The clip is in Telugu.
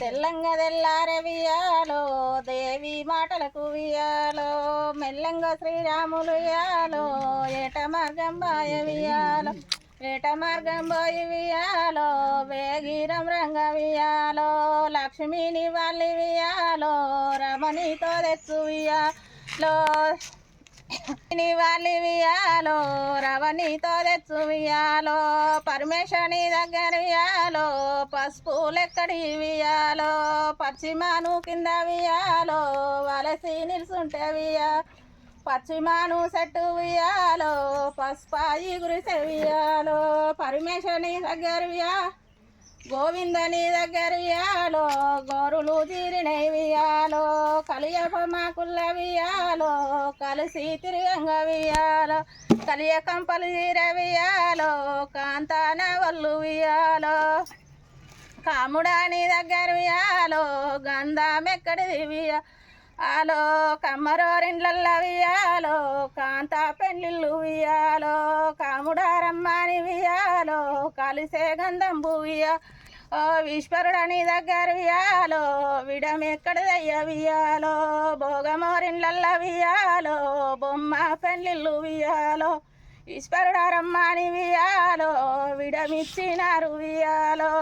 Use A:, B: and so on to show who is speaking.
A: తెల్లంగా తెల్లారవియాలో దేవి మాటలకు వియాలో మెల్లంగా శ్రీరాములు వియాలో ఏట మార్గం బాయ వియాలో ఏట మార్గం బాయి వియాలో వేగిరం రంగ వియాలో లక్ష్మిని వాళ్ళి వియాలో రమణితో తెచ్చు వియాలో వాళ్ళి వియాలో రవణితో తెచ్చు వియాలో పరమేశ్వని దగ్గర వియాలో పసుపు లెక్కడి వియాలో పశ్చిమాను కింద వియాలో వలసి నిలుసుంటే వియా పశ్చిమాను సెట్టు వియాలో పసుపాయి గురిసె వియాలో పరమేశ్వని దగ్గర వియా గోవిందని దగ్గర వియాలో గోరులు తీరినవి వియాలో కలియప మాకుల్ల కలిసి తిరిగంగ వియాలో కలియ కంపలు తీర వియాలో కాంతాన వల్లు వియాలో కాముడాని దగ్గర వియాలో గంధమెక్కడిది వియాలో కమ్మరోరిండ్లల్ల వియాలో కాంత పెళ్ళిళ్ళు వియాలో కాముడారమ్మని వియాలో కలిసే గంధం భూవియా ఓ ఈశ్వరుడని దగ్గర వియాలో విడమెక్కడదయ్య వియాలో భోగమోరిన్లల్ల వియాలో బొమ్మ పెళ్ళిళ్ళు వియాలో ఈశ్వరుడారమ్మని వియాలో విడమిచ్చినారు వియాలో